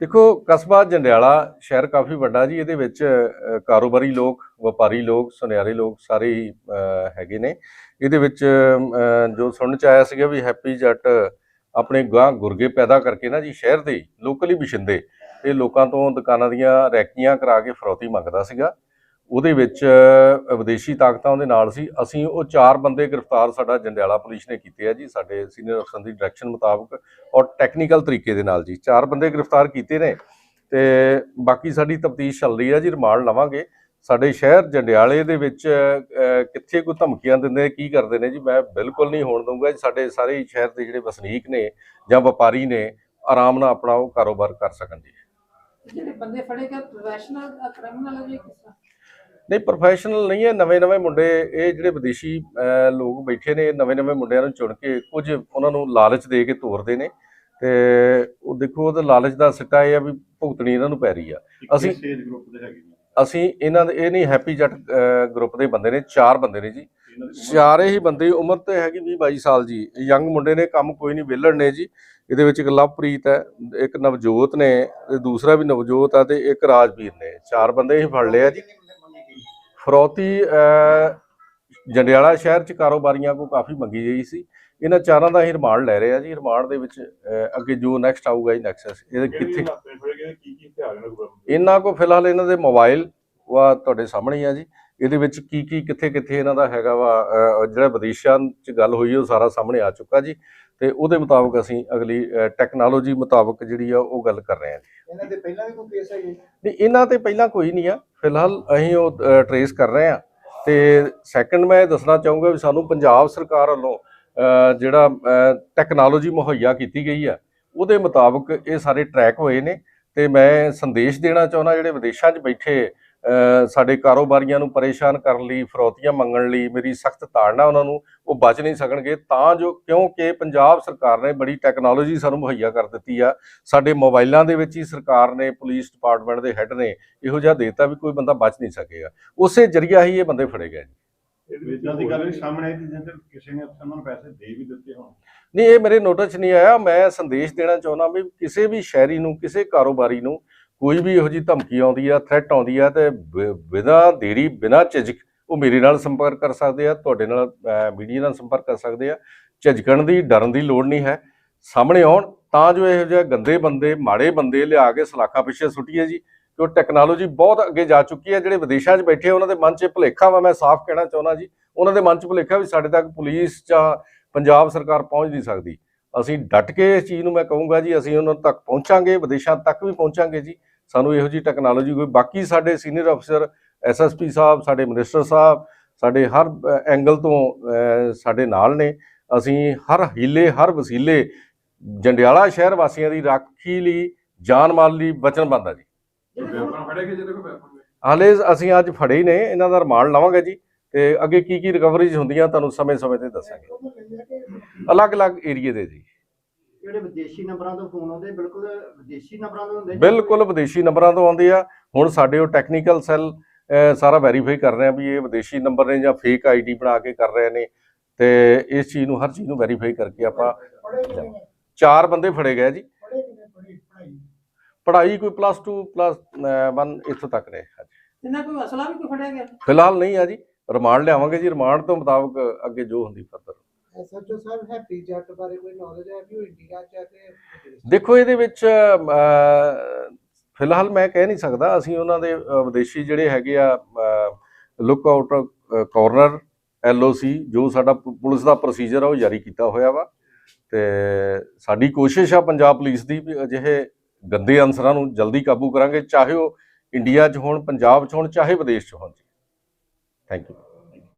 ਦੇਖੋ, ਕਸਬਾ ਜੰਡਿਆਲਾ ਸ਼ਹਿਰ ਕਾਫੀ ਵੱਡਾ ਜੀ, ਇਹਦੇ ਵਿੱਚ ਕਾਰੋਬਾਰੀ ਲੋਕ, ਵਪਾਰੀ ਲੋਕ, ਸੁਨਿਆਰੇ ਲੋਕ ਸਾਰੇ ਹੈਗੇ ਨੇ। ਇਹਦੇ ਵਿੱਚ ਜੋ ਸੁਣਨ ਚ ਆਇਆ ਸੀਗਾ ਵੀ ਹੈਪੀ ਜੱਟ ਆਪਣੇ ਗਾਂ ਗੁਰਗੇ ਪੈਦਾ ਕਰਕੇ ਨਾ ਜੀ ਸ਼ਹਿਰ ਦੇ, ਲੋਕਲੀ ਬਿਸ਼ਿੰਦੇ, ਇਹ ਲੋਕਾਂ ਤੋਂ ਦੁਕਾਨਾਂ ਦੀਆਂ ਰੈਕੀਆਂ ਕਰਾ ਕੇ ਫਰੌਤੀ ਮੰਗਦਾ ਸੀਗਾ। ਉਹਦੇ ਵਿੱਚ ਵਿਦੇਸ਼ੀ ਤਾਕਤਾਂ ਉਹਦੇ ਨਾਲ ਸੀ। ਅਸੀਂ ਉਹ ਚਾਰ ਬੰਦੇ ਗ੍ਰਿਫਤਾਰ ਸਾਡਾ ਜੰਡਿਆਲਾ ਪੁਲਿਸ ਨੇ ਕੀਤੇ ਆ ਜੀ, ਸਾਡੇ ਸੀਨੀਅਰ ਅਫਸਰ ਦੀ ਡਾਇਰੈਕਸ਼ਨ ਮੁਤਾਬਕ ਔਰ ਟੈਕਨੀਕਲ ਤਰੀਕੇ ਦੇ ਨਾਲ ਜੀ। ਚਾਰ ਬੰਦੇ ਗ੍ਰਿਫਤਾਰ ਕੀਤੇ ਨੇ ਤੇ ਬਾਕੀ ਸਾਡੀ ਤਫਤੀਸ਼ ਚੱਲ ਰਹੀ ਹੈ ਜੀ, ਰਿਮਾਂਡ ਲਵਾਂਗੇ। ਸਾਡੇ ਸ਼ਹਿਰ ਜੰਡਿਆਲੇ ਦੇ ਵਿੱਚ ਕਿੱਥੇ ਕੋਈ ਧਮਕੀਆਂ ਦਿੰਦੇ, ਕੀ ਕਰਦੇ ਨੇ ਜੀ, ਮੈਂ ਬਿਲਕੁਲ ਨਹੀਂ ਹੋਣ ਦਊਂਗਾ ਜੀ। ਸਾਡੇ ਸਾਰੇ ਸ਼ਹਿਰ ਦੇ ਜਿਹੜੇ ਵਸਨੀਕ ਨੇ ਜਾਂ ਵਪਾਰੀ ਨੇ, ਆਰਾਮ ਨਾਲ ਆਪਣਾ ਉਹ ਕਾਰੋਬਾਰ ਕਰ ਸਕਣ ਜੀ। ਜਿਹੜੇ ਬੰਦੇ ਫੜੇ ਗਏ ਪ੍ਰੋਫੈਸ਼ਨਲ ਕ੍ਰਿਮੀਨਲ ਹੈ ਜੀ, ਕਿਸ ਨਹੀਂ ਪ੍ਰੋਫੈਸ਼ਨਲ ਨਹੀਂ ਹੈ ਨਵੇਂ ਨਵੇਂ ਮੁੰਡੇ ਇਹ ਜਿਹੜੇ ਵਿਦੇਸ਼ੀ ਲੋਕ ਬੈਠੇ ਨੇ ਨਵੇਂ ਨਵੇਂ ਮੁੰਡਿਆਂ ਨੂੰ ਚੁਣ ਕੇ ਕੁਝ ਉਹਨਾਂ ਨੂੰ ਲਾਲਚ ਦੇ ਕੇ ਤੋਰਦੇ ਨੇ ਤੇ ਉਹ ਦੇਖੋ ਉਹਦਾ ਲਾਲਚ ਦਾ ਸਿੱਟਾ ਇਹ ਆ ਵੀ ਭੁਗਤਣੀ ਇਹਨਾਂ ਨੂੰ ਪੈ ਰਹੀ ਆ। ਅਸੀਂ- ਏਜ ਗਰੁੱਪ ਦੇ ਹੈਗੇ ਅਸੀਂ ਇਹਨਾਂ ਦੇ ਇਹ ਨਹੀਂ ਹੈਪੀ ਜੱਟ ਗਰੁੱਪ ਦੇ ਬੰਦੇ ਨੇ ਚਾਰ ਬੰਦੇ ਨੇ ਜੀ। ਚਾਰੇ ਹੀ ਬੰਦੇ ਉਮਰ ਤੇ ਹੈਗੀ 20 22 ਸਾਲ ਜੀ। ਯੰਗ ਮੁੰਡੇ ਨੇ ਕੰਮ ਕੋਈ ਨਹੀਂ ਵਿਹਲੜ ਨੇ ਜੀ। ਇਹਦੇ ਵਿੱਚ ਇੱਕ ਲਵਪ੍ਰੀਤ ਹੈ ਇੱਕ ਨਵਜੋਤ ਨੇ ਤੇ ਦੂਸਰਾ ਵੀ ਨਵਜੋਤ ਆ ਤੇ ਇੱਕ ਰਾਜਵੀਰ ਨੇ। ਚਾਰ ਬੰਦੇ ਹੀ ਫੜ ਲਏ ਆ ਜੀ। ਫਰੌਤੀ ਜੰਡਿਆਲਾ ਸ਼ਹਿਰ ਚ ਕਾਰੋਬਾਰੀਆਂ ਕੋ ਕਾਫੀ ਮੰਗੀ ਗਈ ਸੀ। ਇਹਨਾਂ ਚਾਰਾਂ ਦਾ ਹੀ ਰਿਮਾਂਡ ਲੈ ਰਹੇ ਆ ਜੀ। ਰਿਮਾਂਡ ਦੇ ਵਿੱਚ ਅੱਗੇ ਜੋ ਨੈਕਸਟ ਆਊਗਾ ਜੀ ਨੈਕਸਟ ਇਹਦੇ ਕਿੱਥੇ ਇਹਨਾਂ ਕੋ ਫਿਲਹਾਲ ਇਹਨਾਂ ਦੇ ਮੋਬਾਈਲ ਵਾ ਤੁਹਾਡੇ ਸਾਹਮਣੇ ਆ ਜੀ। ਇਹਦੇ ਵਿੱਚ ਕੀ ਕੀ ਕਿੱਥੇ ਕਿੱਥੇ ਇਹਨਾਂ ਦਾ ਹੈਗਾ ਵਾ ਜਿਹੜਾ ਵਿਦੇਸ਼ਾਂ 'ਚ ਗੱਲ ਹੋਈ ਉਹ ਸਾਰਾ ਸਾਹਮਣੇ ਆ ਚੁੱਕਾ ਜੀ। ਤੇ ਉਹਦੇ ਮੁਤਾਬਕ ਅਸੀਂ ਅਗਲੀ ਟੈਕਨੋਲੋਜੀ ਮੁਤਾਬਕ ਜਿਹੜੀ ਆ ਉਹ ਗੱਲ ਕਰ ਰਹੇ ਹਾਂ ਜੀ। ਇਹਨਾਂ ਦੇ ਪਹਿਲਾਂ ਵੀ ਕੋਈ ਕੇਸ ਹੈਗੇ? ਨਹੀਂ, ਇਹਨਾਂ ਤੇ ਪਹਿਲਾਂ ਕੋਈ ਨਹੀਂ ਆ। ਫਿਲਹਾਲ ਅਸੀਂ ਉਹ ਟਰੇਸ ਕਰ ਰਹੇ ਆ। ਤੇ ਸੈਕੰਡ ਮੈਂ ਇਹ ਦੱਸਣਾ ਚਾਹੂੰਗਾ ਵੀ ਸਾਨੂੰ ਪੰਜਾਬ ਸਰਕਾਰ ਵੱਲੋਂ ਜਿਹੜਾ ਟੈਕਨੋਲੋਜੀ ਮੁਹੱਈਆ ਕੀਤੀ ਗਈ ਆ, ਉਹਦੇ ਮੁਤਾਬਕ ਇਹ ਸਾਰੇ ਟਰੈਕ ਹੋਏ ਨੇ। ਤੇ ਮੈਂ ਸੰਦੇਸ਼ ਦੇਣਾ ਚਾਹੁੰਦਾ ਜਿਹੜੇ ਵਿਦੇਸ਼ਾਂ 'ਚ ਬੈਠੇ ਸਾਡੇ ਕਾਰੋਬਾਰੀਆਂ ਨੂੰ ਪਰੇਸ਼ਾਨ ਕਰਨ ਲਈ ਫਰੌਤੀਆਂ ਮੰਗਣ ਲਈ ਮੇਰੀ ਸਖਤ ਤਾੜਨਾ ਉਹਨਾਂ ਨੂੰ ਉਹ ਬਚ ਨਹੀਂ ਸਕਣਗੇ। ਤਾਂ ਜੋ ਕਿਉਂਕਿ ਪੰਜਾਬ ਸਰਕਾਰ ਨੇ ਬੜੀ ਟੈਕਨੋਲੋਜੀ ਸਾਨੂੰ ਮੁਹੱਈਆ ਕਰ ਦਿੱਤੀ ਆ। ਸਾਡੇ ਮੋਬਾਈਲਾਂ ਦੇ ਵਿੱਚ ਹੀ ਸਰਕਾਰ ਨੇ ਪੁਲਿਸ ਡਿਪਾਰਟਮੈਂਟ ਦੇ ਹੈੱਡ ਨੇ ਇਹੋ ਜਿਹਾ ਦੇਤਾ ਵੀ ਕੋਈ ਬੰਦਾ ਬਚ ਨਹੀਂ ਸਕੇਗਾ ਉਸੇ ਜਰੀਆ ਹੀ ਇਹ ਬੰਦੇ ਫੜੇ ਗਏ ਜੀ ਨਹੀਂ ਇਹ ਮੇਰੇ ਨੋਟਿਸ ਨਹੀਂ ਆਇਆ। ਮੈਂ ਸੰਦੇਸ਼ ਦੇਣਾ ਚਾਹੁੰਦਾ ਵੀ ਕਿਸੇ ਵੀ ਸ਼ਹਿਰੀ ਨੂੰ ਕਿਸੇ ਕਾਰੋਬਾਰੀ ਨੂੰ ਕੋਈ ਵੀ ਇਹੋ ਜਿਹੀ ਧਮਕੀ ਆਉਂਦੀ ਆ ਥ੍ਰੈਟ ਆਉਂਦੀ ਆ ਤੇ ਬਿ- ਬਿਨਾਂ ਦੇਰੀ ਬਿਨਾਂ ਝਿਜਕ ਉਹ ਮੇਰੇ ਨਾਲ ਸੰਪਰਕ ਕਰ ਸਕਦੇ ਆ ਤੁਹਾਡੇ ਨਾਲ ਮੀਡੀਆ ਨਾਲ ਸੰਪਰਕ ਕਰ ਸਕਦੇ ਆ। ਝਿਜਕਣ ਦੀ ਡਰਨ ਦੀ ਲੋੜ ਨਹੀਂ ਹੈ। ਸਾਹਮਣੇ ਆਉਣ ਤਾਂ ਜੋ ਇਹੋ ਜਿਹੇ ਗੰਦੇ ਬੰਦੇ ਮਾੜੇ ਬੰਦੇ ਲਿਆ ਕੇ ਸਲਾਖਾਂ ਪਿੱਛੇ ਸੁੱਟੀਏ ਜੀ ਕਿ ਉਹ ਟੈਕਨੋਲੋਜੀ ਬਹੁਤ ਅੱਗੇ ਜਾ ਚੁੱਕੀ ਹੈ ਜਿਹੜੇ ਵਿਦੇਸ਼ਾਂ 'ਚ ਬੈਠੇ ਆ, ਉਹਨਾਂ ਦੇ ਮਨ 'ਚ ਭੁਲੇਖਾ ਵਾ ਮੈਂ ਸਾਫ਼ ਕਹਿਣਾ ਚਾਹੁੰਦਾ ਜੀ ਉਹਨਾਂ ਦੇ ਮਨ 'ਚ ਭੁਲੇਖਾ ਵੀ ਸਾਡੇ ਤੱਕ ਪੁਲਿਸ ਜਾਂ ਪੰਜਾਬ ਸਰਕਾਰ ਪਹੁੰਚ ਨਹੀਂ ਸਕਦੀ। ਅਸੀਂ ਡਟ ਕੇ ਇਸ ਚੀਜ਼ ਨੂੰ ਮੈਂ ਕਹੂੰਗਾ ਜੀ ਅਸੀਂ ਉਹਨਾਂ ਤੱਕ ਪਹੁੰਚਾਂਗੇ ਵਿਦੇਸ਼ਾਂ ਤੱਕ ਵੀ ਪਹੁੰਚਾਂਗੇ ਜੀ। ਸਾਨੂੰ ਇਹੋ ਜੀ ਟੈਕਨੋਲੋਜੀ ਕੋਈ, ਬਾਕੀ ਸਾਡੇ ਸੀਨੀਅਰ ਅਫਸਰ ਐਸਐਸਪੀ ਸਾਹਿਬ, ਸਾਡੇ ਮਿਨਿਸਟਰ ਸਾਹਿਬ, ਸਾਡੇ ਹਰ ਐਂਗਲ ਤੋਂ ਸਾਡੇ ਨਾਲ ਨੇ। ਅਸੀਂ ਹਰ ਹੀਲੇ, ਹਰ ਵਸੀਲੇ ਜੰਡਿਆਲਾ ਸ਼ਹਿਰ ਵਾਸੀਆਂ ਦੀ ਰਾਖੀ ਲਈ, ਜਾਨ ਮਾਲ ਲਈ ਵਚਨਬੱਧ ਆ ਜੀ। ਹਾਲੇ ਅਸੀਂ ਅੱਜ ਫੜੇ ਹੀ ਨੇ, ਇਹਨਾਂ ਦਾ ਰਿਮਾਂਡ ਲਵਾਂਗੇ ਜੀ ਤੇ ਅੱਗੇ ਕੀ ਕੀ ਰਿਕਵਰੀਜ਼ ਹੁੰਦੀਆਂ, ਤੁਹਾਨੂੰ ਸਮੇਂ-ਸਮੇਂ ਤੇ ਦੱਸਾਂਗੇ। ਅਲੱਗ-ਅਲੱਗ ਏਰੀਏ ਦੇ ਜੀ। ਜਿਹੜੇ ਵਿਦੇਸ਼ੀ ਨੰਬਰਾਂ ਤੋਂ ਫੋਨ ਆਉਂਦੇ ਬਿਲਕੁਲ ਵਿਦੇਸ਼ੀ ਨੰਬਰਾਂ ਤੋਂ ਹੁੰਦੇ। ਬਿਲਕੁਲ ਵਿਦੇਸ਼ੀ ਨੰਬਰਾਂ ਤੋਂ ਆਉਂਦੇ ਆ। ਹੁਣ ਸਾਡੇ ਉਹ ਟੈਕਨੀਕਲ ਸੈੱਲ ਸਾਰਾ ਵੈਰੀਫਾਈ ਕਰ ਰਹੇ ਆ ਵੀ ਇਹ ਵਿਦੇਸ਼ੀ ਨੰਬਰ ਨੇ ਜਾਂ ਫੇਕ ਆਈਡੀ ਬਣਾ ਕੇ ਕਰ ਰਹੇ ਨੇ। ਤੇ ਇਸ ਚੀਜ਼ ਨੂੰ ਹਰ ਚੀਜ਼ ਨੂੰ ਵੈਰੀਫਾਈ ਕਰਕੇ ਆਪਾਂ ਚਾਰ ਬੰਦੇ ਫੜੇ ਗਏ ਜੀ। ਪੜ੍ਹਾਈ? ਕੋਈ ਪਲੱਸ 2 ਪਲੱਸ 1 ਇੱਥੋਂ ਤੱਕ ਨੇ। ਇਹਨਾਂ ਕੋਈ ਅਸਲਾ ਵੀ ਕੋਈ ਫੜਿਆ ਗਿਆ? ਫਿਲਹਾਲ ਨਹੀਂ ਆ ਜੀ। ਰਿਮਾਂਡ ਲਿਆਵਾਂਗੇ ਜੀ। ਰਿਮਾਂਡ ਤੋਂ ਮੁਤਾਬਕ ਅੱਗੇ ਜੋ ਹੁੰਦੀ ਫਰਦਰ ਐਸਐਚਓ ਸਾਹਿਬ ਹੈਪੀ ਜੱਟ ਬਾਰੇ ਕੋਈ ਨੌਲੇਜ ਹੈ ਵੀ ਉਹ ਇੰਡੀਆ ਚ ਹੈ ਤੇ ਦੇਖੋ, ਇਹਦੇ ਵਿੱਚ ਫਿਲਹਾਲ ਮੈਂ ਕਹਿ ਨਹੀਂ ਸਕਦਾ। ਅਸੀਂ ਉਹਨਾਂ ਦੇ ਵਿਦੇਸ਼ੀ ਜਿਹੜੇ ਹੈਗੇ ਆ ਲੁੱਕ ਆਊਟ ਕਾਰਨਰ ਐਲਓਸੀ ਜੋ ਸਾਡਾ ਪੁਲਿਸ ਦਾ ਪ੍ਰੋਸੀਜਰ ਆ, ਉਹ ਜਾਰੀ ਕੀਤਾ ਹੋਇਆ ਵਾ। ਤੇ ਸਾਡੀ ਕੋਸ਼ਿਸ਼ ਆ ਪੰਜਾਬ ਪੁਲਿਸ ਦੀ ਵੀ ਅਜਿਹੇ ਗੰਦੇ ਅਨਸਰਾਂ ਨੂੰ ਜਲਦੀ ਕਾਬੂ ਕਰਾਂਗੇ, ਚਾਹੇ ਉਹ ਇੰਡੀਆ 'ਚ ਹੋਣ, ਪੰਜਾਬ 'ਚ ਹੋਣ, ਚਾਹੇ ਵਿਦੇਸ਼ 'ਚ ਹੋਣ ਜੀ। Thank you